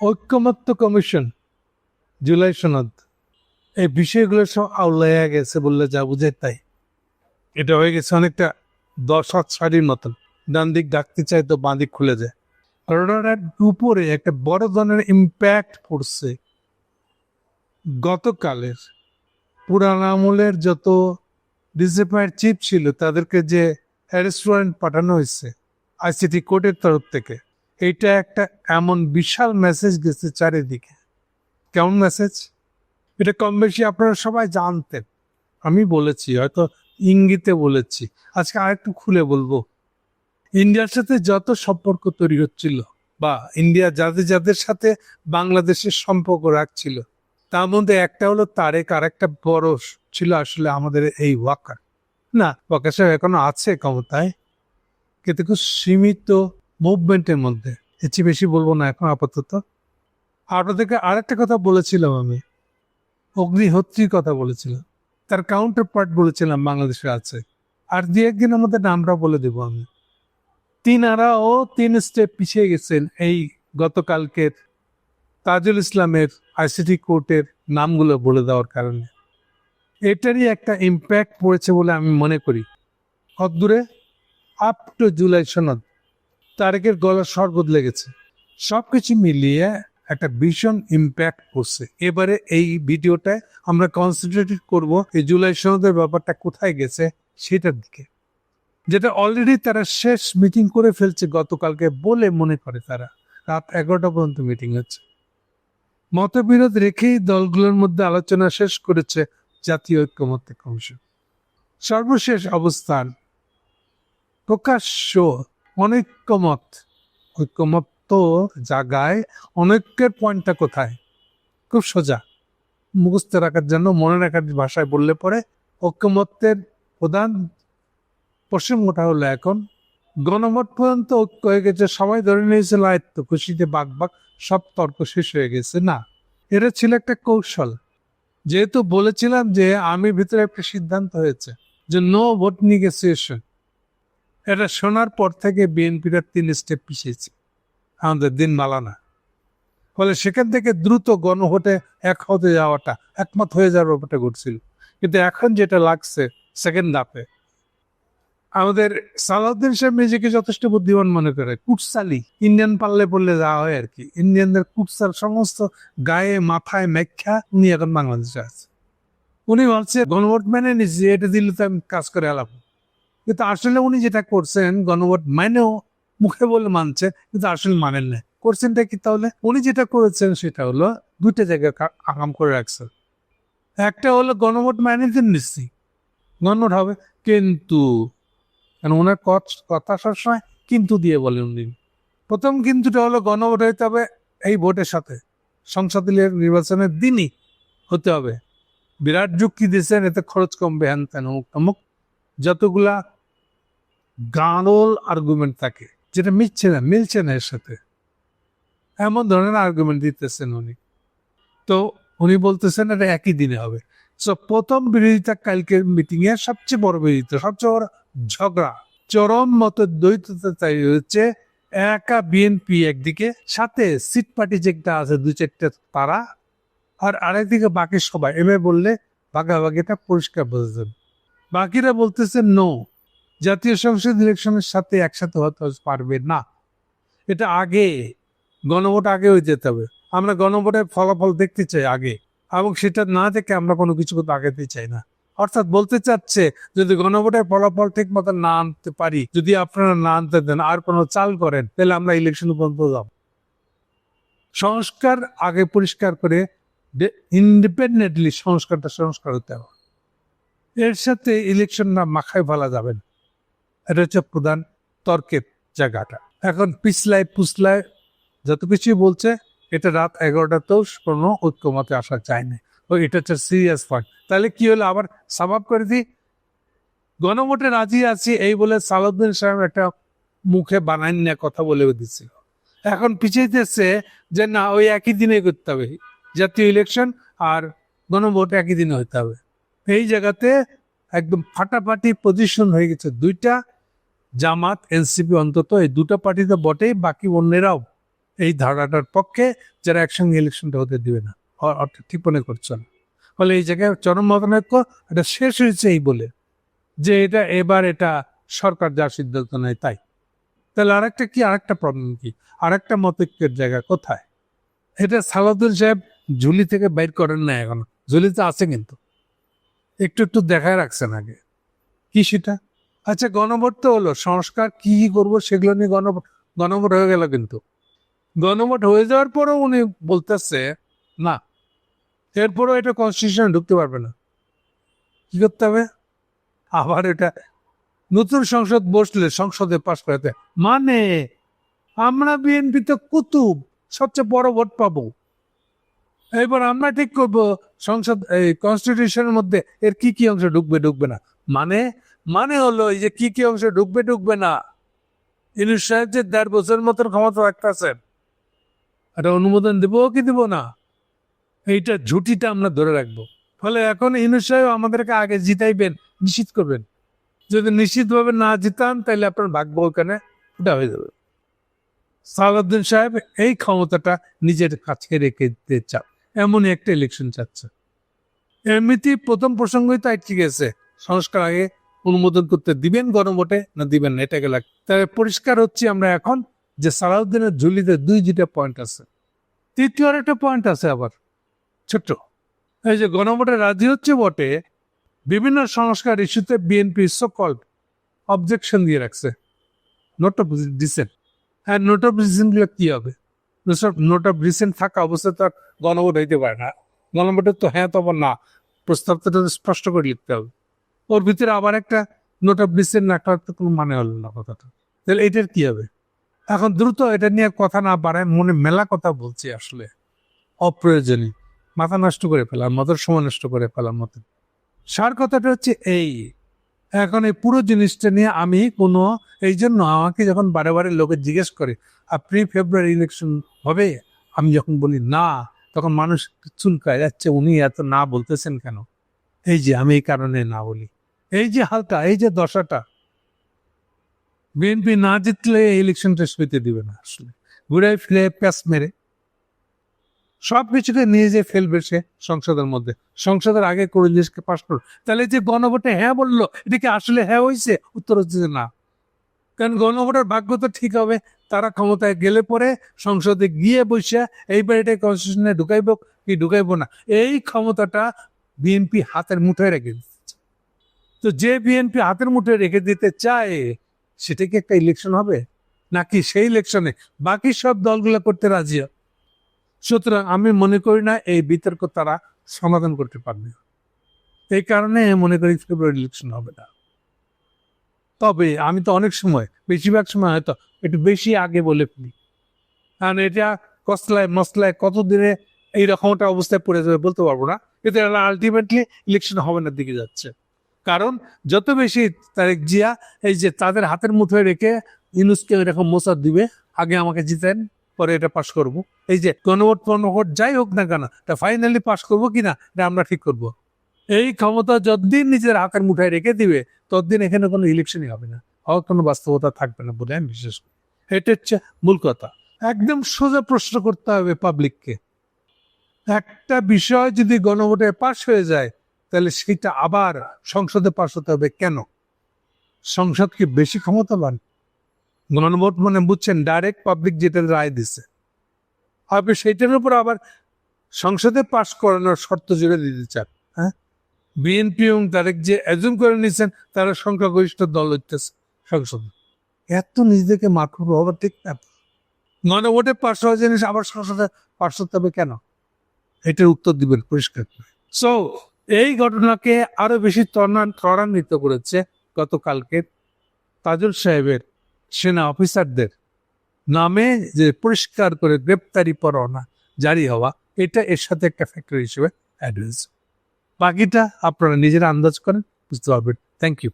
ঐক্যমত্য কমিশন, জুলাই সনদ, এই বিষয়গুলো সব আউলাইয়া গেছে বললে যা বুঝে তাই। এটা হয়ে গেছে অনেকটা দশ হাত শাড়ির মতন। ডান দিক ডাকতে চাই তো বাঁ দিক খুলে যায়। উপরে একটা বড় ধরনের ইম্প্যাক্ট পড়ছে। গতকালের পুরান আমলের যত ডিসিপ্লিনার চিফ ছিল, তাদেরকে যে রেস্টুরেন্ট পাঠানো হয়েছে আইসিটি কোর্টের তরফ থেকে এইটা একটা এমন বিশাল মেসেজ গেছে চারিদিকে। কেমন মেসেজ এটা কম বেশি আপনারা সবাই জানতেন। আমি বলেছি, হয়তো ইঙ্গিতে বলেছি। আজকে আরেকটু খুলে বলব। ইন্ডিয়ার সাথে যত সম্পর্ক তৈরি হচ্ছিল বা ইন্ডিয়া যাদের যাদের সাথে বাংলাদেশের সম্পর্ক রাখছিল, তার মধ্যে একটা হলো তারেক আর একটা বড় ছিল আসলে আমাদের এই ওয়াকার। না, ওয়াকার সাহেব এখনও আছে ক্ষমতায়, কিন্তু খুব সীমিত মুভমেন্টের মধ্যে। এর বেশি বলব না এখন আপাতত। আপনাদেরকে আরেকটা কথা বলেছিলাম আমি। অগ্নিহোত্রীর কথা বলেছিলাম। তার কাউন্টার পার্ট বলেছিলাম বাংলাদেশে আছে আর দু একদিন আমাদের নামটা বলে দেবো আমি। তিনারাও তিন স্টেপ পিছিয়ে গেছেন এই গতকালকের তাজুল ইসলামের আইসিটি কোর্টের নামগুলো বলে দেওয়ার কারণে। এটারই একটা ইম্প্যাক্ট পড়েছে বলে আমি মনে করি। কতদূরে? আপ টু জুলাই সনদ। তারেকের গলার স্বর বদলে গেছে। সব কিছু মিলিয়ে একটা ভীষণ ইম্প্যাক্ট করছে এবারে এই ভিডিওটায় আমরা কনসেন্ট্রেট করব এই জুলাই সনদের ব্যাপারটা কোথায় গেছে সেটার দিকে। যেটা অলরেডি তারা শেষ মিটিং করে ফেলছে গতকালকে বলে মনে করে তারা। রাত এগারোটা পর্যন্ত মিটিং হচ্ছে। মতবিরোধ রেখেই দলগুলোর মধ্যে আলোচনা শেষ করেছে জাতীয় ঐক্যমত্য কমিশন। সর্বশেষ অবস্থান প্রকাশ্য অনৈক্যমত ঐক্যমত্য জায়গায় অনৈক্যের পয়েন্টটা কোথায়? খুব সোজা। মুখস্থ রাখার জন্য, মনে রাখার ভাষায় বললে পরে ঐক্যমত্যের প্রধান প্রসঙ্গটা হলো এখন। গণমত পর্যন্ত ঐক্য হয়ে গেছে, সবাই ধরে নিয়েছিল আয়ত্ত খুশিতে বাক বাক সব তর্ক শেষ হয়ে গেছে। না, এটা ছিল একটা কৌশল। যেহেতু বলেছিলাম যে, আমি ভিতরে একটা সিদ্ধান্ত হয়েছে যে নো ভোট নিগোসিয়েশন এটা শোনার পর থেকে বিএনপির তিন স্টেপ পিছিয়েছে আমাদের দিন মালানা ফলে সেখান থেকে দ্রুত গণভোটে এক হতে যাওয়াটা, একমত হয়ে যাওয়ার ব্যাপারটা ঘটছিল। কিন্তু এখন যেটা লাগছে সেকেন্ড ধাপে আমাদের সালাউদ্দিন সাহেব নিজেকে যথেষ্ট বুদ্ধিমান মনে করে। কুটসালি, ইন্ডিয়ান পাল্লে পড়লে যাওয়া হয় আর কি। ইন্ডিয়ানদের কুটসাল সমস্ত গায়ে, মাথায় মেখ্যা উনি এখন বাংলাদেশে আছে। উনি ভাবছে গণভোট মেনে নিচ্ছে এটা দিলে তো আমি কাজ করে এলাম। কিন্তু আসলে উনি যেটা করছেন, গণভোট মানেও মুখে বলে মানছে, কিন্তু আসলে মানেন না। করছেনটা কি তাহলে? উনি যেটা করেছেন সেটা হলো দুইটা জায়গায় আগাম করে রাখছেন একটা হলো গণভোট মানে নিচ্ছি গণভোট হবে কিন্তু কারণ ওনার কথা সবসময় কিন্তু দিয়ে বলেন উনি। প্রথম কিন্তুটা হলো গণভোট হইতে হবে এই ভোটের সাথে। সংসদীয় নির্বাচনের দিনই হতে হবে। বিরাট যুক্তি দিয়েছেন, এতে খরচ কমবে, হ্যান তেন অমুক তমুক যতগুলা গানল আর্গুমেন্ট থাকে, যেটা মিলছে না মিলছে না এর সাথে। এমন ধরনের আর্গুমেন্ট দিতেছেন উনি। তো উনি বলতেছেন এটা একই দিনে হবে। সো প্রথম বিরোধিতা কালকের মিটিং এর সবচেয়ে বড় বিরোধিতা, সবচেয়ে বড় ঝগড়া। চরম মতো দ্বৈততা তৈরি হচ্ছে একা বিএনপি একদিকে, সাথে সিট পার্টি যেটা আছে দু চারটে তারা, আর আরেকদিকে বাকি সবাই। এমএ বললে ভাগাভাগিটা পরিষ্কার যাবে। বাকিরা বলতেছে নো জাতীয় সংসদ ইলেকশনের সাথে একসাথে হতে পারবে না। এটা আগে, গণভোট আগে হয়ে যেতে হবে। আমরা গণভোটের ফলাফল দেখতে চাই আগে, এবং সেটা না দেখে আমরা কোনো কিছু আগাতে চাই না। অর্থাৎ বলতে চাচ্ছে, যদি গণভোটের ফলাফল ঠিক মতো না আনতে পারি, যদি আপনারা না আনতে দেন, আর কোনো চাল করেন, তাহলে আমরা ইলেকশন পর্যন্ত যাব। সংস্কার আগে পরিষ্কার করে ইন্ডিপেন্ডেন্টলি সংস্কারটা সংস্কার হতে হবে। এর সাথে ইলেকশন না মাখায় ফেলা যাবে না। এটা হচ্ছে প্রধান তর্কের জায়গাটা। এখন পিছলায় পুছলায় যত কিছুই বলছে, এটা রাত এগারোটাতেও কোনো ঐক্যমতে আসা যায় না। ও, এটা হচ্ছে সিরিয়াস পয়েন্ট তাহলে কি হলো? আবার সাবাব করে দিই। গণভোটে রাজি আছি, এই বলে সালাউদ্দিন সাহেব একটা মুখে বানান নিয়ে কথা বলে দিচ্ছিল এখন পিছিয়েছে যে, না, ওই একই দিনে করতে হবে। জাতীয় ইলেকশন আর গণভোট একই দিনে হতে হবে। এই জায়গাতে একদম ফাটাফাটি পজিশন হয়ে গেছে দুইটা। জামাত, এনসিপি অন্তত এই দুটো পার্টি তো বটেই, বাকি অন্যেরাও এই ধারণাটার পক্ষে যারা একসঙ্গে ইলেকশনটা হতে দিবে না। অর্থাৎ টিপ্পণী করছেন ফলে এই জায়গায় চরম মতনৈক্য এটা শেষ হয়েছে এই বলে যে এটা এবার এটা সরকার যা সিদ্ধান্ত নেয় তাই। তাহলে আরেকটা কি, আরেকটা প্রবলেম কি? আরেকটা মতৈক্যের জায়গা কোথায়? এটা সালাউদ্দিন সাহেব ঝুলি থেকে বাইর করেন না এখন। ঝুলিতে আছে কিন্তু। একটু একটু দেখায় রাখছেন আগে। কি সেটা? আচ্ছা গণভোট তো হলো। সংস্কার কি কি করব সেগুলো নিয়ে গণভোট গণভোট হয়ে গেল কিন্তু। গণভোট হয়ে যাওয়ার পরেও উনি বলতেছে, না, এরপরও এটা কনস্টিটিউশনে ঢুকতে পারবে না। কি করতে হবে? আবার এটা নতুন সংসদ বসলে সংসদে পাশ করাতে। মানে আমরা বিএনপি তো কুতুব, সবচেয়ে বড় ভোট পাবো। এবার আমরা ঠিক করব সংসদ, এই কনস্টিটিউশনের মধ্যে এর কি কি অংশ ঢুকবে ঢুকবে না। মানে মানে হলো এই যে কি কি অংশে ঢুকবে ঢুকবে না। ইনুস সাহেব যে দেড় বছরের মতন ক্ষমতা রাখতেছেন এটা অনুমোদন দেবো কি দেবো না? এইটা ঝুটিটা আমরা ধরে রাখব। ফলে এখন ইনুস সাহেব আমাদেরকে আগে জিতাইবেন, নিশ্চিত করবেন। যদি নিশ্চিতভাবে না জিতান তাহলে আপনার ভাগ্য ওখানে ফুটা হয়ে যাবে। সালাউদ্দিন সাহেব এই ক্ষমতাটা নিজের কাছে রেখে দিতে চান। এমনই একটা ইলেকশন চাচ্ছে। এমনিতেই প্রথম প্রসঙ্গই তাই ঠিক আছে। সংস্কার আগে অনুমোদন করতে দিবেন গণভোটে না দিবেন না? এটা গেল তবে পরিষ্কার হচ্ছে আমরা এখন যে সালাউদ্দিনের ঝুলিতে দুই দুইটা পয়েন্ট আছে। তৃতীয় একটা পয়েন্ট আছে আবার। ছোট্ট। এই যে গণভোটে রাজি হচ্ছে বটে বিভিন্ন সংস্কার ইস্যুতে বিএনপি সকল অবজেকশন দিয়ে রাখছে। নোট অফ ডিসেন্ট হ্যাঁ নোট অফ রিসেন্টগুলো কি হবে? নোট অফ রিসেন্ট থাকা অবস্থায় তো আর গণভোট হইতে পারে না। গণভোটের তো হ্যাঁ তো আবার না। প্রস্তাবটা স্পষ্ট করে লিখতে হবে। ওর ভিতরে আবার একটা নোট অফ রিসেন্ট রাখার তো কোনো মানে হলো না কথাটা। তাহলে এটার কি হবে? এখন দ্রুত এটা নিয়ে কথা না বাড়ায় মনে মেলা কথা বলছি আসলে। অপ্রয়োজনীয়। মাথা নষ্ট করে ফেলার মতো, সময় নষ্ট করে ফেলার মতো। সার কথাটা হচ্ছে এই, এখন এই পুরো জিনিসটা নিয়ে আমি কোনো, এই জন্য আমাকে যখন বারে বারে লোকে জিজ্ঞেস করে আপনি ফেব্রুয়ারি ইলেকশন হবে? আমি যখন বলি, না। তখন মানুষ চুলকায় যাচ্ছে, উনি এত না বলতেছেন কেন? এই যে আমি এই কারণে না বলি। এই যে হালটা এই যে দশাটা, বিএনপি না জিতলে ইলেকশনটা সইতে দিবে না আসলে। ঘুরে ফিরে প্যাস মেরে সব কিছুকে নিয়ে যে ফেলবে সে সংসদের মধ্যে। সংসদের আগে করে জিনিসকে পাশ করো তাহলে যে গণভোটে হ্যাঁ বলল, এটা কি আসলে হ্যাঁ হয়েছে উত্তর হচ্ছে না। কারণ গণভোটের ভাগ্য তো ঠিক হবে, তারা ক্ষমতায় গেলে পরে সংসদে গিয়ে বসে এইবার এটা কনস্টিটিউশনে ঢুকাইব কি ঢুকাইব না, এই ক্ষমতাটা বিএনপি হাতের মুঠোয় রেখে দিচ্ছে। তো যে বিএনপি হাতের মুঠে রেখে দিতে চায়, সেটা কি একটা ইলেকশন হবে? নাকি সেই ইলেকশনে বাকি সব দলগুলো করতে রাজি সুতরাং আমি মনে করি না এই বিতর্ক তারা সমাধান করতে পারবে। এই কারণে মনে করি ফেব্রুয়ারি ইলেকশন হবে না। তবে আমি তো অনেক সময়, বেশিরভাগ সময় হয়তো একটু বেশি আগে বলে ফেলি। কারণ এটা কসলায় মশলায় কত দিনে এইরকম একটা অবস্থায় পড়ে যাবে বলতে পারব না। কিন্তু আলটিমেটলি ইলেকশন হবে না, দিকে যাচ্ছে। কারণ যত বেশি তারেক জিয়া, এই যে তাদের হাতের মুঠোয় রেখে ইউনুসকে এরকম মোসাদ দিবে, আগে আমাকে জিতেন, পরে এটা পাশ করব। এই যে গণভোট গণভোট যাই হোক না কেন, এটা ফাইনালি পাশ করব কিনা, এটা আমরা ঠিক করব। এই ক্ষমতা যতদিন নিজের হাতের মুঠায় রেখে দিবে, ততদিন এখানে কোনো ইলেকশনই হবে না। হওয়ার কোনো বাস্তবতা থাকবে না বলে আমি বিশ্বাস করি। এটা হচ্ছে মূল কথা। একদম সোজা প্রশ্ন করতে হবে পাবলিককে একটা বিষয় যদি গণভোটে পাশ হয়ে যায় তাহলে সেটা আবার সংসদে পাশ হতে হবে কেন? সংসদ কি বেশি ক্ষমতাবান? গণভোট মানে বুঝছেন ডাইরেক্ট পাবলিক যেটা রায় দিছে। আপনি সেইটার উপর আবার সংসদে পাশ করানোর শর্ত জুড়ে দিতে চান হ্যাঁ? বিএনপি এবং তারেক যে অ্যাজুম করে নিয়েছেন তারা সংখ্যাগরিষ্ঠ দল হইতেছে সংসদে। এত নিজেদেরকে মাথুর হবার ঠিক না। গণভোটে পাশ হওয়া জিনিস আবার সংসদে পাশ হতে হবে কেন? এটার উত্তর দিবেন পরিষ্কার সো এই ঘটনাকে আরও বেশি ত্বরান- ত্বরান্বিত করেছে গতকালকে তাজুল সাহেবের সেনা অফিসারদের নামে যে পরিষ্কার করে গ্রেপ্তারি পরোয়ানা জারি হওয়া, এটা এর সাথে একটা ফ্যাক্টর হিসেবে অ্যাড হয়েছে। বাকিটা আপনারা নিজেরা আন্দাজ করেন, বুঝতে পারবেন। Thank you